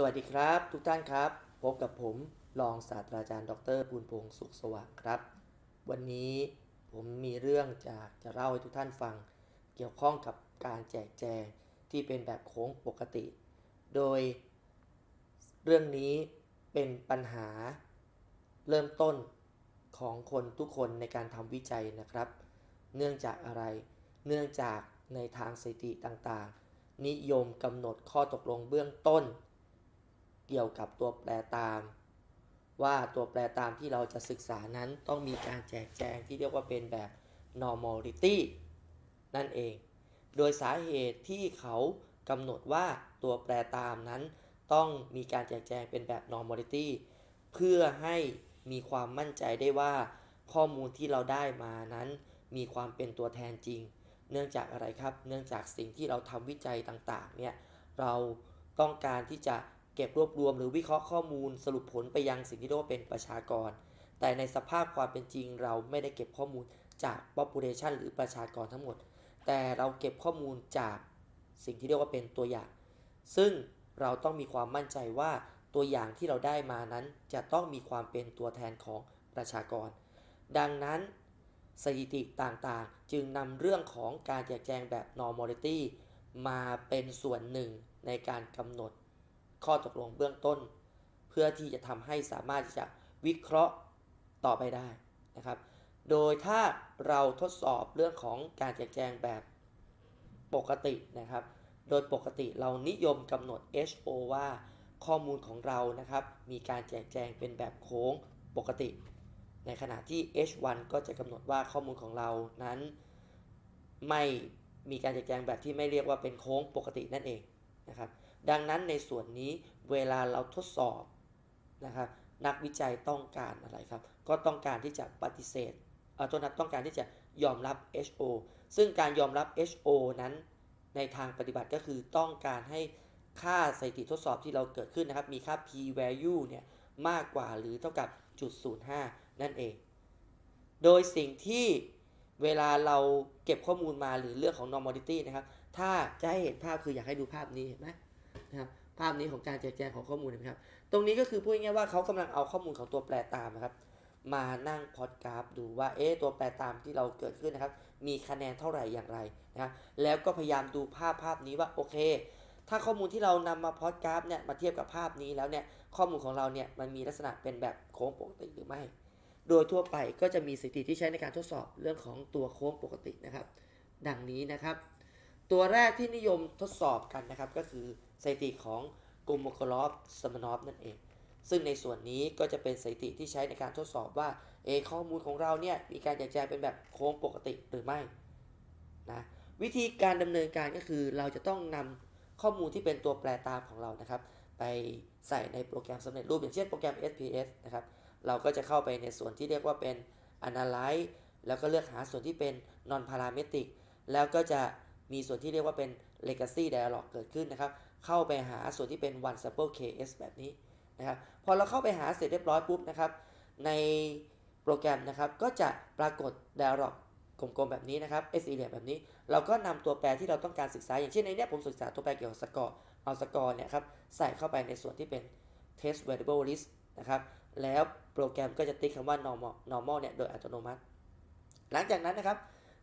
สวัสดีครับ ทุกท่านครับ พบกับผมรองศาสตราจารย์ ดรปูนพงศ์สุขสว่างครับ วันนี้ผมมีเรื่องจากจะเล่าให้ทุกท่านฟัง เกี่ยวข้องกับการแจกแจงที่เป็นแบบโค้งปกติ โดย เรื่องนี้เป็นปัญหาเริ่มต้นของคนทุกคนในการทำวิจัยนะครับ เนื่องจากอะไร เนื่องจากในทางสถิติต่างๆ นิยมกำหนดข้อตกลงเบื้องต้น เกี่ยวกับตัวแปรตาม ว่าตัวแปรตามที่เราจะศึกษานั้นต้องมีการแจกแจงที่เรียกว่าเป็นแบบ normality นั่นเอง โดยสาเหตุที่เขากำหนดว่าตัวแปรตามนั้น ต้องมีการแจกแจงเป็นแบบ normality เพื่อให้มีความมั่นใจได้ว่า ข้อมูลที่เราได้มานั้น มีความเป็นตัวแทนจริง เนื่องจากอะไรครับ เนื่องจากสิ่งที่เราทำวิจัยต่างๆ เนี่ย เราต้องการที่จะ เก็บรวบรวมหรือวิเคราะห์ข้อมูลสรุปผลไปยังสิ่งที่เรียกว่าเป็นประชากร แต่ในสภาพความเป็นจริงเราไม่ได้เก็บข้อมูลจาก population หรือประชากรทั้งหมด แต่เราเก็บข้อมูลจากสิ่งที่เรียกว่าเป็นตัวอย่าง ซึ่งเราต้องมีความมั่นใจว่าตัวอย่างที่เราได้มานั้นจะต้องมีความเป็นตัวแทนของประชากร ดังนั้นสถิติต่างๆ จึงนำเรื่องของการแจกแจงแบบ normality มาเป็นส่วนหนึ่งในการกำหนด ข้อตกลงเบื้องต้น เพื่อที่จะทำให้สามารถที่จะวิเคราะห์ต่อไปได้นะครับ โดยถ้าเราทดสอบเรื่องของการแจกแจงแบบปกตินะครับ โดยปกติเรานิยมกำหนด HO ว่าข้อมูลของเรานะครับ มีการแจกแจงเป็นแบบโค้งปกติ ในขณะที่ H1 ก็จะกำหนดว่าข้อมูลของเรานั้นไม่มีการแจกแจงแบบที่ไม่เรียกว่าเป็นโค้งปกตินั่นเองนะครับ ดังนั้นในส่วนนี้เวลาเราทดสอบนะครับนักวิจัยต้องการอะไรครับ ก็ต้องการที่จะปฏิเสธเออตัวนักต้องการที่จะยอมรับ HO ซึ่งการยอมรับ HO นั้นในทางปฏิบัติก็คือต้องการให้ค่าสถิติทดสอบที่เราเกิดขึ้นนะครับ มีค่า p value เนี่ยมากกว่าหรือเท่ากับจุด05 นั่นเอง โดยสิ่งที่เวลาเราเก็บข้อมูลมาหรือเรื่องของ normality นะครับ ถ้าจะให้เห็นภาพคืออยากให้ดูภาพนี้เห็นไหม นะครับภาพนี้ของการแจกแจงของข้อมูลนไหมครับ ตรงนี้ก็คือพูดง่ายๆว่าเขากำลังเอาข้อมูลของตัวแปรตามนะครับ มานั่งพอดกราฟดูว่าเอ๊ะตัวแปรตามที่เราเกิดขึ้นนะครับ มีคะแนนเท่าไหร่อย่างไรนะครับแล้วก็พยายามดูภาพภาพนี้ว่าโอเค ถ้าข้อมูลที่เรานำมาพอดกราฟเนี่ยมาเทียบกับภาพนี้แล้วเนี่ยข้อมูลของเราเนี่ยมันมีลักษณะเป็นแบบโค้งปกติหรือไม่ โดยทั่วไปก็จะมีสถิติที่ใช้ในการทดสอบเรื่องของตัวโค้งปกตินะครับ ดังนี้นะครับ ตัวแรกที่นิยมทดสอบกันนะครับก็คือ สถิติของกลุ่มโมโคลอฟสมานอฟนั่นเอง ซึ่งในส่วนนี้ก็จะเป็นสถิติที่ใช้ในการทดสอบว่าเอข้อมูลของเราเนี่ยมีการแจกแจงเป็นแบบโค้งปกติหรือไม่นะวิธีการดำเนินการก็คือเราจะต้องนำข้อมูลที่เป็นตัวแปรตามของเรานะครับ ไปใส่ในโปรแกรมสำเร็จรูปอย่างเช่นโปรแกรม SPS นะครับเราก็จะเข้าไปในส่วนที่เรียกว่าเป็น analyze แล้วก็เลือกหาส่วนที่เป็น non parametric แล้วก็จะมีส่วนที่เรียกว่าเป็น legacy dialog เกิดขึ้นนะครับ เข้าไปหาส่วนที่เป็น one sample case แบบนี้นะครับพอเราเข้าไปหาเสร็จเรียบร้อยปุ๊บนะครับในโปรแกรมนะครับก็จะปรากฏ dialog กลมๆแบบนี้นะครับ s e แบบนี้ เราก็นำตัวแปรที่เราต้องการศึกษา อย่างเช่นในนี้ผมศึกษาตัวแปรเกี่ยวกับสกอร์ เอาสกอร์เนี่ยครับใส่เข้าไปในส่วนที่เป็น test variable list นะครับ แล้วโปรแกรมก็จะติ๊กคำว่า normal normal เนี่ย โดยอัตโนมัติ หลังจากนั้นนะครับ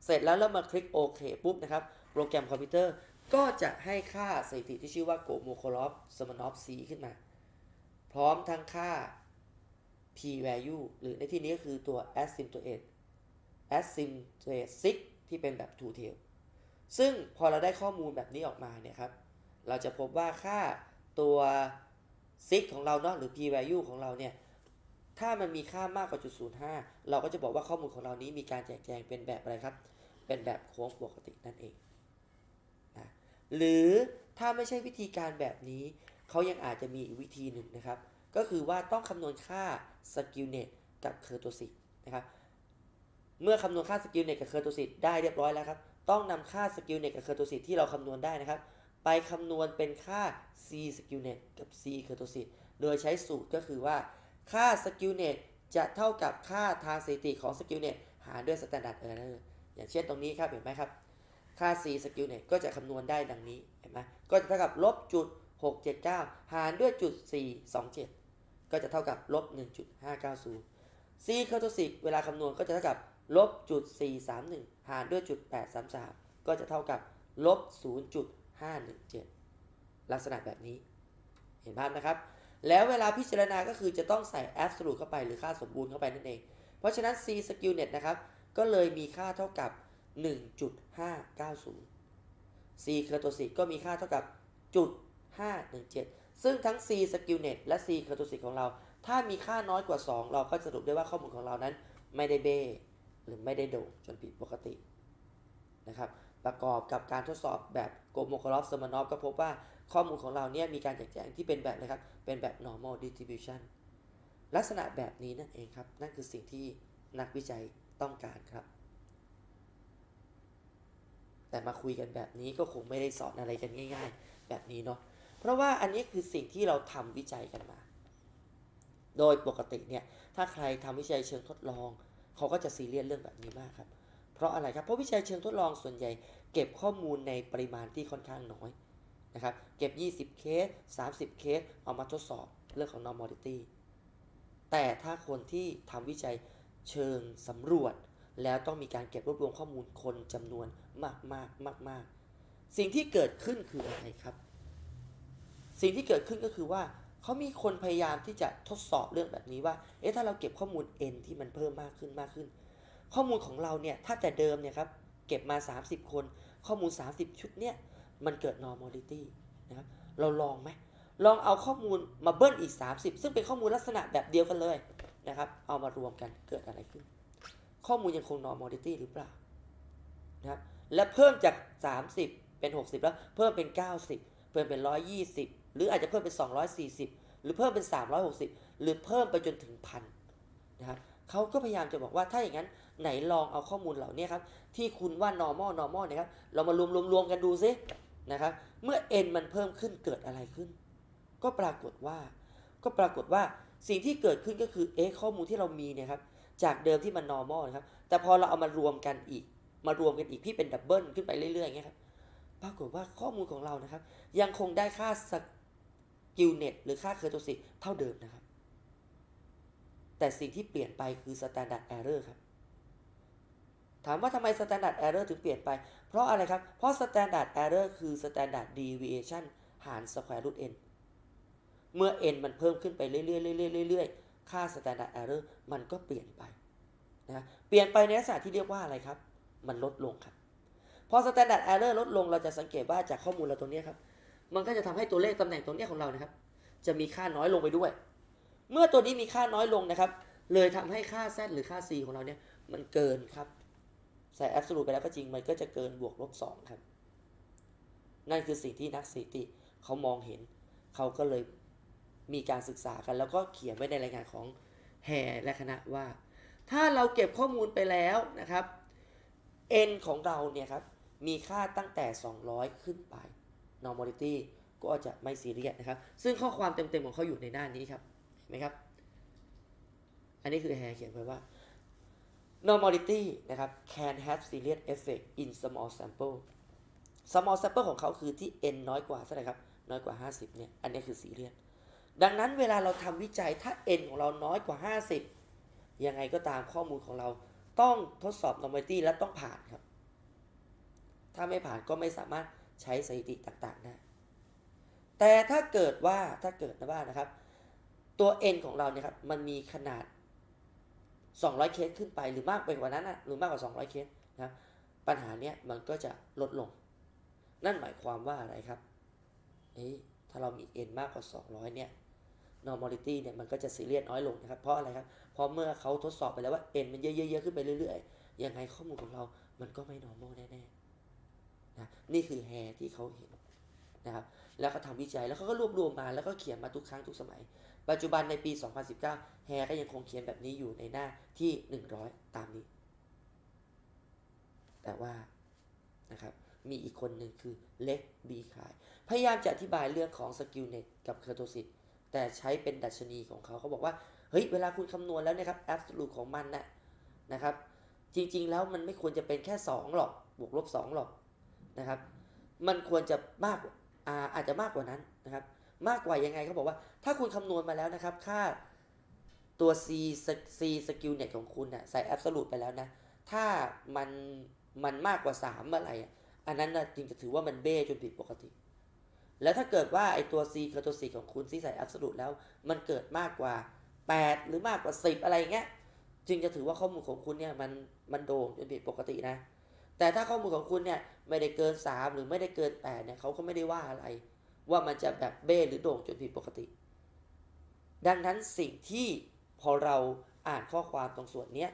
เสร็จแล้วเรามาคลิกโอเคปุ๊บนะครับ โปรแกรมคอมพิวเตอร์ ก็จะให้ค่าสถิติที่ชื่อว่า g o m o k o l o v s m a n o v C ขึ้นมา พร้อมทั้งค่า p value หรือในที่นี้ก็คือตัว asymptote asymptote 6ที่เป็นแบบ two tail ซึ่งพอเราได้ข้อมูลแบบนี้ออกมาเนี่ยครับ เราจะพบว่าค่าตัว6ของเราเนาะหรือ p value ของเราเนี่ย ถ้ามันมีค่ามากกว่าจุด05เราก็จะบอกว่าข้อมูลของเรานี้มีการแจกแจงเป็นแบบอะไรครับ เป็นแบบโค้งปกตินั่นเอง หรือถ้าไม่ใช่วิธีการแบบนี้ เขายังอาจจะมีอีกวิธีหนึ่งนะครับ ก็คือว่าต้องคำนวณค่า skewness กับ kurtosis นะครับ เมื่อคำนวณค่า skewness กับ kurtosis ได้เรียบร้อยแล้วครับ ต้องนำค่า skewness กับ kurtosis ที่เราคำนวณได้นะครับ ไปคำนวณเป็นค่า c skewness กับ c kurtosis โดยใช้สูตรก็คือว่าค่า skewness จะเท่ากับค่าทางสถิติของ skewness หารด้วย standard error อย่างเช่นตรงนี้ครับเห็นไหมครับ ค่า c skewness ก็จะคำนวณได้ดังนี้เห็นไหมก็จะเท่ากับลบจุด679 หารด้วยจุด427 ก็จะเท่ากับลบ1.590 c เคอร์โทซิกเวลาคำนวณก็จะเท่ากับลบจุด431 หารด้วยจุด833 ก็จะเท่ากับลบ0.517 ลักษณะแบบนี้ เห็นภาพนะครับ แล้วเวลาพิจารณาก็คือจะต้องใส่ absolute เข้าไปหรือค่าสมบูรณ์เข้าไปนั่นเอง เพราะฉะนั้น c skew net นะครับ ก็เลยมีค่าเท่ากับ 1.590 c เคอร์โทซิกก็มีค่าเท่ากับจุด517 ซึ่งทั้ง c skew net และ c เคอร์โทซิกของเรา ถ้ามีค่าน้อยกว่า 2 เราก็สรุปได้ว่าข้อมูลของเรานั้นไม่ได้เบ้หรือไม่ได้โด่งจนผิดปกตินะครับประกอบกับการทดสอบแบบโกโมคอลอฟเซอร์มานอฟก็พบว่าข้อมูลของเราเนี่ยมีการแจกแจงที่เป็นแบบนะครับ เป็นแบบ normal distribution ลักษณะแบบนี้นั่นเองครับ นั่นคือสิ่งที่นักวิจัยต้องการครับ แต่มาคุยกันแบบนี้ก็คงไม่ได้สอนอะไรกันง่าย ๆ แบบนี้เนาะเพราะว่าอันนี้คือสิ่งที่เราทำวิจัยกันมา โดยปกติเนี่ยถ้าใครทำวิจัยเชิงทดลอง เขาก็จะซีเรียสเรื่องแบบนี้มากครับ เพราะอะไรครับเพราะวิจัยเชิงทดลองส่วนใหญ่ เก็บข้อมูลในปริมาณที่ค่อนข้างน้อยนะครับเก็บ 20 เคส 30 เคส เอามาทดสอบเรื่องของ normality แต่ถ้าคนที่ทำวิจัยเชิงสำรวจ แล้วต้องมีการเก็บรวบรวมข้อมูลคนจำนวนมากมากมากมากสิ่งที่เกิดขึ้นคืออะไรครับ สิ่งที่เกิดขึ้นก็คือว่าเขามีคนพยายามที่จะทดสอบเรื่องแบบนี้ว่า เอ๊ะถ้าเราเก็บข้อมูล n ที่มันเพิ่มมากขึ้นมากขึ้น ข้อมูลของเราเนี่ยถ้าแต่เดิมเนี่ยครับเก็บมา 30 คน ข้อมูล 30 ชุดเนี่ยมันเกิด normality นะครับเราลองไหมลองเอาข้อมูลมาเบิ้ลอีก 30 ซึ่งเป็นข้อมูลลักษณะแบบเดียวกันเลยนะครับ เอามารวมกันเกิดอะไรขึ้น ข้อมูลยังคง normality หรือเปล่านะครับและเพิ่มจาก 30 เป็น 60 แล้ว เพิ่มเป็น 90 เพิ่มเป็น 120 หรืออาจจะเพิ่มเป็น 240 หรือเพิ่มเป็น 360 หรือเพิ่มไปจนถึงพันนะครับเขาก็พยายามจะบอกว่าถ้าอย่างนั้นไหนลองเอาข้อมูลเหล่านี้ครับ ที่คุณว่า normal normal นะครับเรามารวมรวมรวมกันดูซินะครับ เมื่อ n มันเพิ่มขึ้นเกิดอะไรขึ้น ก็ปรากฏว่า ก็ปรากฏว่าสิ่งที่เกิดขึ้นก็คือเอ๊ะข้อมูลที่เรามีเนี่ยครับ จากเดิมที่มัน normal นะครับ แต่พอเราเอามารวมกันอีก มารวมกันอีกที่เป็นดับเบิลขึ้นไปเรื่อยๆอย่างเงี้ยครับปรากฏว่าข้อมูลของเรานะครับ ยังคงได้ค่าสกิลเน็ตหรือค่าเคอร์โทซิกเท่าเดิมนะครับ แต่สิ่งที่เปลี่ยนไปคือ standard error ครับ ถามว่าทำไม standard error ถึงเปลี่ยนไป เพราะอะไรครับ เพราะ standard error คือ standard deviation หาร square root n เมื่อ n มันเพิ่มขึ้นไปเรื่อยๆเรื่อยๆเรื่อยๆ ค่า standard error มันก็เปลี่ยนไปนะเปลี่ยนไปในลักษณะที่เรียกว่าอะไรครับ มันลดลงครับ พอ standard error ลดลงเราจะสังเกตว่าจากข้อมูลเราตรงนี้ครับ มันก็จะทำให้ตัวเลขตำแหน่งตรงเนี้ยของเรานะครับ จะมีค่าน้อยลงไปด้วย เมื่อตัวนี้มีค่าน้อยลงนะครับ เลยทำให้ค่า z หรือค่า c ของเราเนี่ยมันเกินครับใส่ absolute ไปแล้วก็จริงมันก็จะเกินบวกลบ2ครับ นั่นคือสิ่งที่นักสถิติเขามองเห็น เขาก็เลย มีการศึกษากัน แล้วก็เขียนไว้ในรายงานของแฮและคณะว่า ถ้าเราเก็บข้อมูลไปแล้วนะครับ n ของเราเนี่ยครับ มีค่าตั้งแต่ 200 ขึ้นไป normality ก็จะไม่ซีเรียสนะครับ ซึ่งข้อความเต็มๆของเขาอยู่ในหน้านี้ครับเห็นไหมครับ อันนี้คือแฮเขียนไว้ว่า normality นะครับ can have serious effect in small sample small sample ของเขาคือที่ n น้อยกว่าเท่าไหร่ครับ น้อยกว่า 50เนี่ย อันนี้คือซีเรียส ดังนั้นเวลาเราทำวิจัยถ้า n ของเราน้อยกว่า 50 ยังไงก็ตามข้อมูลของเราต้องทดสอบ normality และต้องผ่านครับ ถ้าไม่ผ่านก็ไม่สามารถใช้สถิติต่างๆได้ แต่ถ้าเกิดว่าถ้าเกิดนะว่านะครับ ตัว n ของเราเนี่ยครับมันมีขนาด 200 เคสขึ้นไปหรือมากไปกว่านั้นนะหรือมากกว่า 200 เคสนะครับปัญหาเนี้ยมันก็จะลดลง นั่นหมายความว่าอะไรครับ เอ๊ะถ้าเรามี n มากกว่า 200 เนี่ย normality เนี่ยมันก็จะซีเรียสน้อยลงนะครับ เพราะอะไรครับเพราะเมื่อเขาทดสอบไปแล้วว่า n มันเยอะๆขึ้นไปเรื่อยๆ ยังไงข้อมูลของเรามันก็ไม่ normal แน่ๆนะนี่คือแฮที่เขาเห็นนะครับแล้วก็ทำวิจัยแล้วเขาก็รวบรวมมาแล้วก็เขียนมาทุกครั้งทุกสมัย ปัจจุบันในปี 2019 แฮก็ยังคงเขียนแบบนี้อยู่ในหน้าที่ 100 ตามนี้ แต่ว่านะครับมีอีกคนหนึ่งคือเล็กบีขาย พยายามจะอธิบายเรื่องของสกิลเน็ตกับเคอร์โทซิต แต่ใช้เป็นดัชนีของเขาเขาบอกว่า เฮ้ย เวลาคุณคำนวณแล้วเนะครับ absolute ของมันนะนะครับ จริงๆแล้วมันไม่ควรจะเป็นแค่ 2 หรอก บวกลบ 2 หรอกนะครับ มันควรจะมากอ่าอาจจะมากกว่านั้นนะครับ มากกว่ายังไงเขาบอกว่า ถ้าคุณคำนวณมาแล้วนะครับ ค่าตัว c c skill net ของคุณน่ะใส่ absolute ไปแล้วนะ ถ้ามันมันมากกว่า3เมื่อไหร่อะอันนั้นนะจึงจะถือว่ามันเบ้จนผิดปกติ แล้วถ้าเกิดว่าไอตัว c กับตัว c ของคุณที่ใส่ absolute แล้ว มันเกิดมากกว่า 8 หรือมากกว่า 10 อะไรเงี้ยจึงจะถือว่าข้อมูลของคุณเนี่ยมันมันโด่งจนผิดปกตินะ แต่ถ้าข้อมูลของคุณเนี่ยไม่ได้เกิน 3 หรือไม่ได้เกิน 8 เนี่ยเขาก็ไม่ได้ว่าอะไร ว่ามันจะแบบเบ้หรือโด่งจนผิดปกติ ดังนั้นสิ่งที่พอเราอ่านข้อความตรงส่วนนี้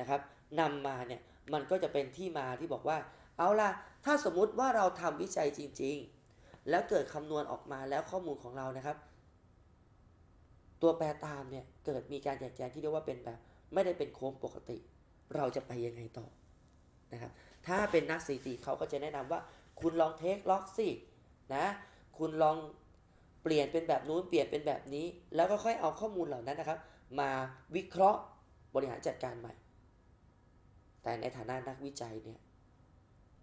นะครับนำมาเนี่ยมันก็จะเป็นที่มาที่บอกว่า เอาล่ะ ถ้าสมมุติว่าเราทำวิจัยจริง ๆ แล้วเกิดคำนวณออกมาแล้วข้อมูลของเรานะครับ ตัวแปรตามเนี่ยเกิดมีการแจกแจงที่เรียกว่าเป็นแบบไม่ได้เป็นโค้งปกติ เราจะไปยังไงต่อนะครับถ้าเป็นนักสถิติเขาก็จะแนะนำว่า คุณลองเทคล็อกสินะคุณลองเปลี่ยนเป็นแบบนู้นเปลี่ยนเป็นแบบนี้ แล้วก็ค่อยเอาข้อมูลเหล่านั้นนะครับ มาวิเคราะห์บริหารจัดการใหม่ แต่ในฐานะนักวิจัยเนี่ย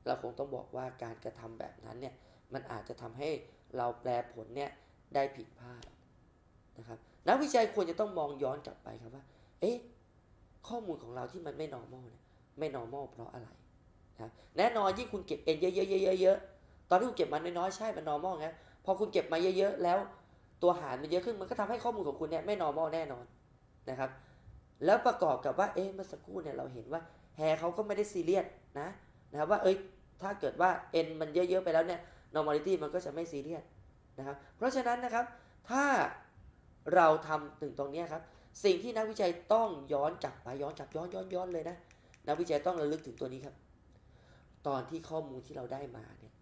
เราคงต้องบอกว่าการกระทำแบบนั้นเนี่ย มันอาจจะทำให้เราแปลผลเนี่ยได้ผิดพลาดนะครับนักวิจัยควรจะต้องมองย้อนกลับไปครับว่า เอ๊ะข้อมูลของเราที่มันไม่ normal เนี่ยไม่ normal เพราะอะไรนะรแน่นอนยิ่งคุณเก็บ n เยอะๆๆๆๆตอนที่คุณเก็บมันน้อยๆใช่มัน normal ไงพอคุณเก็บมาเยอะๆแล้วตัวหารมันเยอะขึ้นมันก็ทำให้ข้อมูลของคุณเนี่ยไม่ normal แน่นอนนะครับ แล้วประกอบกับว่าเอ๊ะเมื่อสักครู่เนี่ยเราเห็นว่าแฮร์เขาก็ไม่ได้ซีเรียสนะนะครับว่าเอ้ยถ้าเกิดว่า n มันเยอะๆไปแล้วเนี่ย normality มันก็จะไม่ซีเรียสนะครับ เพราะฉะนั้นนะครับ ถ้าเราทำถึงตรงนี้ครับ สิ่งที่นักวิจัยต้องย้อนกลับไปย้อนกลับย้อนย้อนย้อนเลยนะ นักวิจัยต้องระลึกถึงตัวนี้ครับ ตอนที่ข้อมูลที่เราได้มาเนี่ย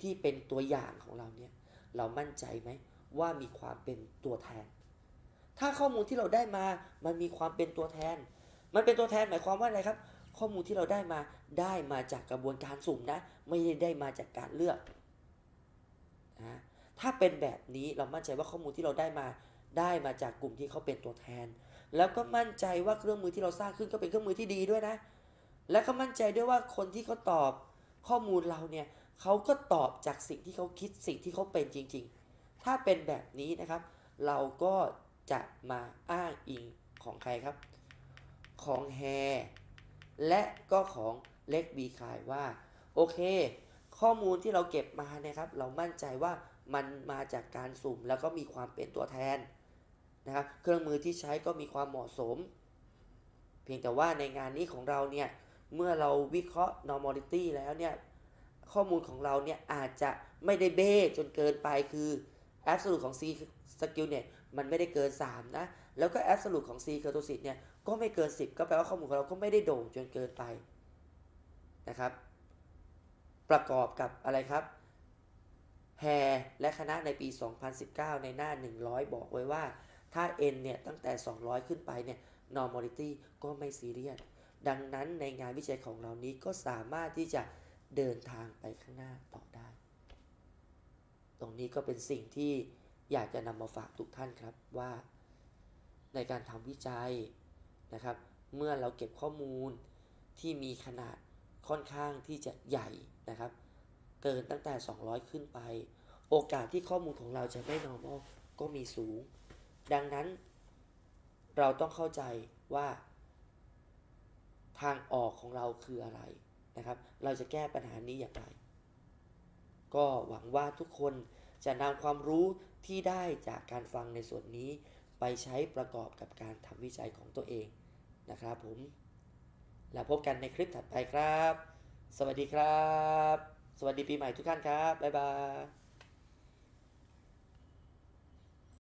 ที่เป็นตัวอย่างของเราเนี่ย เรามั่นใจไหมว่ามีความเป็นตัวแทน ถ้าข้อมูลที่เราได้มา มันมีความเป็นตัวแทน มันเป็นตัวแทนหมายความว่าอะไรครับ ข้อมูลที่เราได้มาได้มาจากกระบวนการสุ่มนะ ไม่ได้ได้มาจากการเลือก ถ้าเป็นแบบนี้เรามั่นใจว่าข้อมูลที่เราได้มาได้มาจากกลุ่มที่เขาเป็นตัวแทน แล้วก็มั่นใจว่าเครื่องมือที่เราสร้างขึ้นก็เป็นเครื่องมือที่ดีด้วยนะ และก็มั่นใจด้วยว่าคนที่เขาตอบข้อมูลเราเนี่ยเขาก็ตอบจากสิ่งที่เขาคิดสิ่งที่เขาเป็นจริง ๆ ถ้าเป็นแบบนี้นะครับ เราก็จะมาอ้างอิงของใครครับ ของแฮและก็ของเล็กบีคายว่า โอเค ข้อมูลที่เราเก็บมาเนี่ยครับ เรามั่นใจว่า มันมาจากการสุ่มแล้วก็มีความเป็นตัวแทนนะครับเครื่องมือที่ใช้ก็มีความเหมาะสม เพียงแต่ว่าในงานนี้ของเราเนี่ยเมื่อเราวิเคราะห์ normality แล้วเนี่ยข้อมูลของเราเนี่ยอาจจะไม่ได้เบ้จนเกินไปคือ absolute ของ C skill เนี่ยมันไม่ได้เกิน 3 นะ แล้วก็ absolute ของ C c u r t o s i t เนี่ยก็ไม่เกิน 10 ก็แปลว่าข้อมูลของเราก็ไม่ได้โด่งจนเกินไปนะครับ ประกอบกับอะไรครับ แฮและคณะในปี 2019 ในหน้า 100 บอกไว้ว่า ถ้า n เนี่ย ตั้งแต่ 200 ขึ้นไปเนี่ย normality ก็ไม่ซีเรียส ดังนั้นในงานวิจัยของเรานี้ก็สามารถที่จะเดินทางไปข้างหน้าต่อได้ ตรงนี้ก็เป็นสิ่งที่อยากจะนำมาฝากทุกท่านครับว่า ในการทำวิจัยนะครับ เมื่อเราเก็บข้อมูลที่มีขนาดค่อนข้างที่จะใหญ่นะครับ เกินตั้งแต่ 200 ขึ้นไป โอกาสที่ข้อมูลของเราจะไม่ normal ก็มีสูง ดังนั้น เราต้องเข้าใจว่า ทางออกของเราคืออะไรนะครับ เราจะแก้ปัญหานี้อย่างไร ก็หวังว่าทุกคนจะนำความรู้ที่ได้จากการฟังในส่วนนี้ ไปใช้ประกอบกับการทำวิจัยของตัวเองนะครับผม แล้วพบกันในคลิปถัดไปครับ สวัสดีครับ สวัสดีปีใหม่ทุกท่านครับ บ๊ายบาย